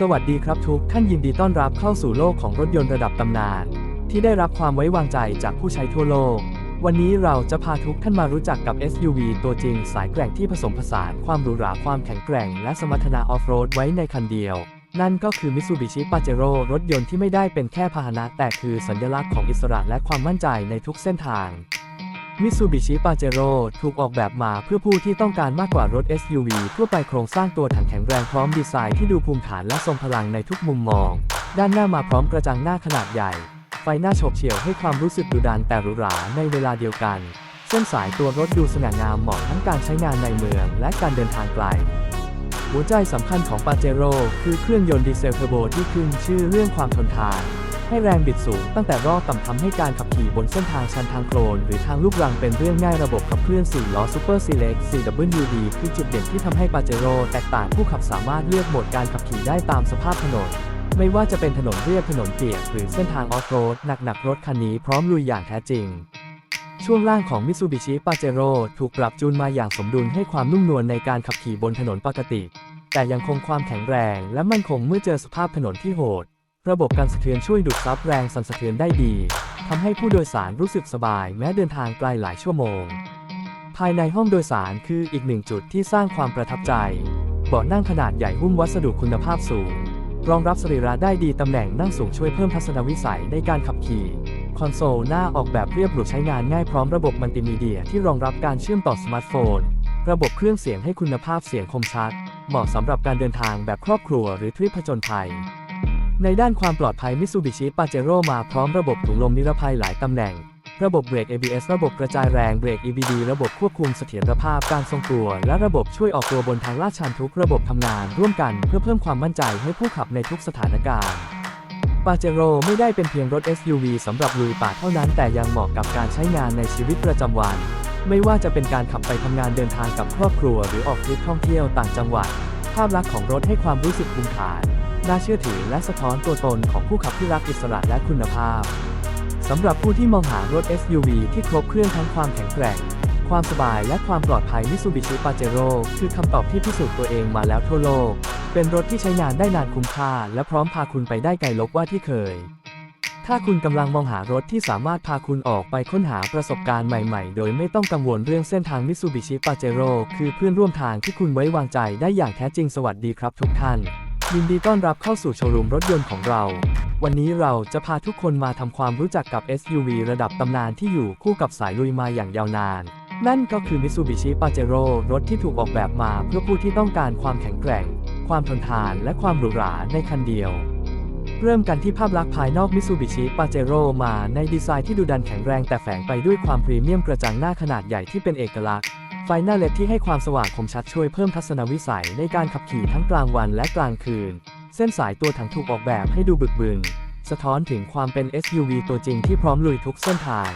สวัสดีครับทุกท่านยินดีต้อนรับเข้าสู่โลกของรถยนต์ระดับตำนาน ที่ได้รับความไว้วางใจจากผู้ใช้ทั่วโลก วันนี้เราจะพาทุกท่านมารู้จักกับ SUV ตัวจริงสายแกร่งที่ผสมผสานความหรูหราความแข็งแกร่ง และสมรรถนะออฟโรดไว้ในคันเดียว นั่นก็คือ Mitsubishi Pajero รถยนต์ที่ไม่ได้เป็นแค่พาหนะแต่คือสัญลักษณ์ของอิสระและความมั่นใจในทุกเส้นทาง Mitsubishi Pajero ถูกออกแบบมาเพื่อผู้ที่ต้องการมากกว่ารถ SUV ทั่วไปโครงสร้างตัวถังแข็งแรงพร้อมดีไซน์ที่ดูภูมิฐานและทรงพลังในทุกมุมมอง ด้านหน้ามาพร้อมกระจังหน้าขนาดใหญ่ ไฟหน้าโฉบเฉี่ยวให้ความรู้สึกดุดันแต่หรูหราในเวลาเดียวกัน เส้นสายตัวรถดูสง่างามเหมาะทั้งการใช้งานในเมือง และการเดินทางไกล หัวใจสำคัญของปาเจโร่คือเครื่องยนต์ดีเซลเทอร์โบที่ขึ้นชื่อเรื่องความทนทาน ให้แรงบิดสูงตั้งแต่รอบต่ำทำให้การขับขี่บนเส้นทางชันทางโคลน หรือทางลูกรังเป็นเรื่องง่ายระบบขับเคลื่อน4ล้อ Super Select 4WD คือจุดเด่นที่ทำให้ปาเจโร่แตกต่างผู้ขับสามารถเลือกโหมดการขับขี่ได้ตามสภาพถนนไม่ว่าจะเป็นถนนเรียบถนนเปียก หรือเส้นทางออฟโรดหนักๆรถคันนี้พร้อมลุยอย่างแท้จริง ช่วงล่างของ Mitsubishi Pajero ถูกปรับจูนมาอย่างสมดุลให้ความนุ่มนวลในการขับขี่บนถนนปกติ แต่ยังคงความแข็งแรงและมั่นคงเมื่อเจอสภาพถนนที่โหด ระบบการสะเทือนช่วยดูดซับแรงสั่นสะเทือนได้ดีทำให้ผู้โดยสารรู้สึกสบายแม้เดินทางไกลหลายชั่วโมง ภายในห้องโดยสารคืออีกหนึ่งจุดที่สร้างความประทับใจ เบาะนั่งขนาดใหญ่หุ้มวัสดุคุณภาพสูง รองรับสรีระได้ดีตำแหน่งนั่งสูงช่วยเพิ่มทัศนวิสัยในการขับขี่ คอนโซลหน้าออกแบบเรียบหรูใช้งานง่ายพร้อมระบบมัลติมีเดียที่รองรับการเชื่อมต่อสมาร์ทโฟน ระบบเครื่องเสียงให้คุณภาพเสียงคมชัด เหมาะสำหรับการเดินทางแบบครอบครัวหรือทริปผจญภัย ในด้านความปลอดภัย Mitsubishi Pajero มาพร้อมระบบถุงลมนิรภัยหลายตำแหน่ง ระบบเบรก ABS ระบบกระจายแรงเบรก EBD ระบบควบคุมเสถียรภาพการทรงตัว และระบบช่วยออกตัวบนทางลาดชันทุกระบบทำงานร่วมกันเพื่อเพิ่มความมั่นใจให้ผู้ขับในทุกสถานการณ์ปาเจโรไม่ได้เป็นเพียงรถ SUV สำหรับลุยป่าเท่านั้นแต่ยังเหมาะกับการใช้งานในชีวิตประจำวัน ไม่ว่าจะเป็นการขับไปทำงานเดินทางกับครอบครัว หรือออกทริปท่องเที่ยวต่างจังหวัด ภาพลักษณ์ของรถให้ความรู้สึกภูมิฐาน น่าเชื่อถือและสะท้อนตัวตนของผู้ขับที่รักอิสระและคุณภาพ สำหรับผู้ที่มองหารถ SUV ที่ครบเครื่องทั้งความแข็งแกร่ง ความสบายและความปลอดภัย Mitsubishi Pajero คือคำตอบที่พิสูจน์ตัวเองมาแล้วทั่วโลก เป็นรถที่ใช้งานได้นานคุ้มค่า และพร้อมพาคุณไปได้ไกลลบว่าที่เคย ถ้าคุณกำลังมองหารถที่สามารถพาคุณออกไปค้นหาประสบการณ์ใหม่ๆ โดยไม่ต้องกังวลเรื่องเส้นทาง Mitsubishi Pajero คือเพื่อนร่วมทางที่คุณไว้วางใจได้อย่างแท้จริงสวัสดีครับทุกท่าน ยินดีต้อนรับเข้าสู่โชว์รูมรถยนต์ของเรา วันนี้เราจะพาทุกคนมาทำความรู้จักกับ SUV ระดับตำนานที่อยู่คู่กับสายลุยมาอย่างยาวนาน นั่นก็คือ Mitsubishi Pajero รถที่ถูกออกแบบมาเพื่อผู้ที่ต้องการความแข็งแกร่ง ความทนทาน และความหรูหราในคันเดียว เริ่มกันที่ภาพลักษณ์ภายนอก Mitsubishi Pajero มาในดีไซน์ที่ดูดันแข็งแรงแต่แฝงไปด้วยความพรีเมียมกระจังหน้าขนาดใหญ่ที่เป็นเอกลักษณ์ ไฟหน้าเล็ดที่ให้ความสว่างคมชัดช่วยเพิ่มทัศนวิสัยในการขับขี่ทั้งกลางวันและกลางคืน เส้นสายตัวถังถูกออกแบบให้ดูบึกบึน สะท้อนถึงความเป็น SUV ตัวจริงที่พร้อมลุยทุกเส้นทาง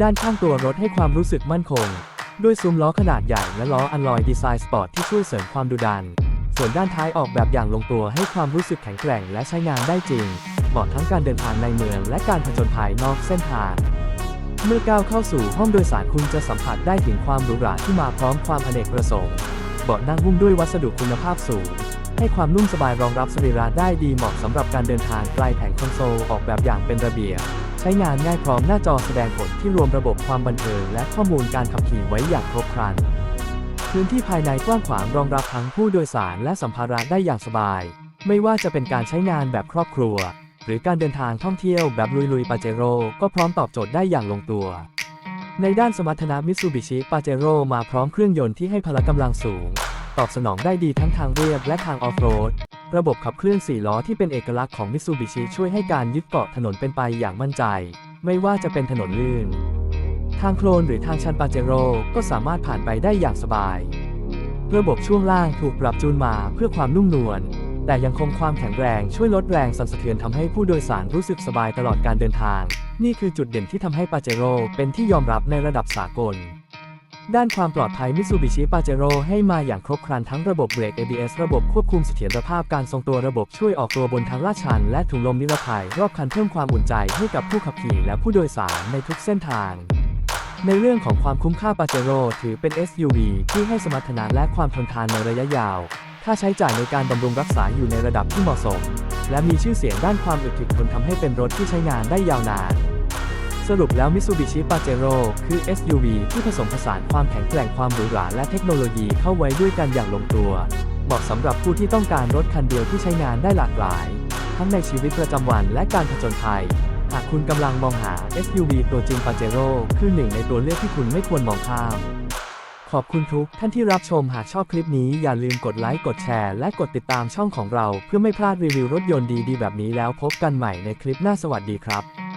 ด้านข้างตัวรถให้ความรู้สึกมั่นคง ด้วยซุ้มล้อขนาดใหญ่และล้ออัลลอยดีไซน์สปอร์ตที่ช่วยเสริมความดุดัน ส่วนด้านท้ายออกแบบอย่างลงตัวให้ความรู้สึกแข็งแกร่งและใช้งานได้จริง เหมาะทั้งการเดินทางในเมืองและการผจญภัยนอกเส้นทาง เมื่อก้าวเข้าสู่ห้องโดยสารคุณจะสัมผัสได้ถึงความหรูหราที่มาพร้อมความอเนกประสงค์ เบาะนั่งหุ้มด้วยวัสดุคุณภาพสูง ให้ความนุ่มสบายรองรับสรีระได้ดีเหมาะสำหรับการเดินทางไกลแผงคอนโซลออกแบบอย่างเป็นระเบียบ ใช้งานง่ายพร้อมหน้าจอแสดงผลที่รวมระบบความบันเทิงและข้อมูลการขับขี่ไว้อย่างครบครัน พื้นที่ภายในกว้างขวางรองรับทั้งผู้โดยสารและสัมภาระได้อย่างสบาย ไม่ว่าจะเป็นการใช้งานแบบครอบครัว หรือการเดินทางท่องเที่ยวแบบลุยๆปาเจโร่ก็พร้อมตอบโจทย์ได้อย่างลงตัว ในด้านสมรรถนะ Mitsubishi Pajero มาพร้อมเครื่องยนต์ที่ให้พละกำลังสูง ตอบสนองได้ดีทั้งทางเรียบและทางออฟโรด ระบบขับเคลื่อน4ล้อที่เป็นเอกลักษณ์ของ Mitsubishi ช่วยให้การยึดเกาะถนนเป็นไปอย่างมั่นใจ ไม่ว่าจะเป็นถนนลื่น ทางโคลนหรือทางชันปาเจโร่ก็สามารถผ่านไปได้อย่างสบาย ระบบช่วงล่างถูกปรับจูนมาเพื่อความนุ่มนวล แต่ยังคงความแข็งแรงช่วยลดแรงสั่นสะเทือนทำให้ผู้โดยสารรู้สึกสบายตลอดการเดินทาง นี่คือจุดเด่นที่ทำให้ปาเจโร่เป็นที่ยอมรับในระดับสากล ด้านความปลอดภัย Mitsubishi Pajero ให้มาอย่างครบครันทั้งระบบเบรก ABS ระบบควบคุมเสถียรภาพการทรงตัวระบบช่วยออกตัวบนทางลาดชัน และถุงลมนิรภัย รอบคันเพิ่มความอุ่นใจให้กับผู้ขับขี่และผู้โดยสารในทุกเส้นทางในเรื่องของความคุ้มค่าปาเจโร่ถือเป็น SUV ที่ให้สมรรถนะและความทนทานในระยะยาว ค่าใช้จ่ายในการบำรุงรักษาอยู่ในระดับที่เหมาะสม และมีชื่อเสียงด้านความอึดถึกทนทำให้เป็นรถที่ใช้งานได้ยาวนาน สรุปแล้ว Mitsubishi Pajero คือ SUV ที่ผสมผสานความแข็งแกร่งความหรูหราและเทคโนโลยีเข้าไว้ด้วยกันอย่างลงตัว เหมาะสำหรับผู้ที่ต้องการรถคันเดียวที่ใช้งานได้หลากหลาย ทั้งในชีวิตประจำวันและการผจญภัยหากคุณกำลังมองหา SUV ตัวจริง Pajero คือหนึ่งในตัวเลือกที่คุณไม่ควรมองข้าม ขอบคุณทุกท่านที่รับชมหากชอบคลิปนี้อย่าลืมกดไลค์กดแชร์และกดติดตามช่องของเรา เพื่อไม่พลาดรีวิวรถยนต์ดีๆ แบบนี้แล้วพบกันใหม่ในคลิปหน้าสวัสดีครับ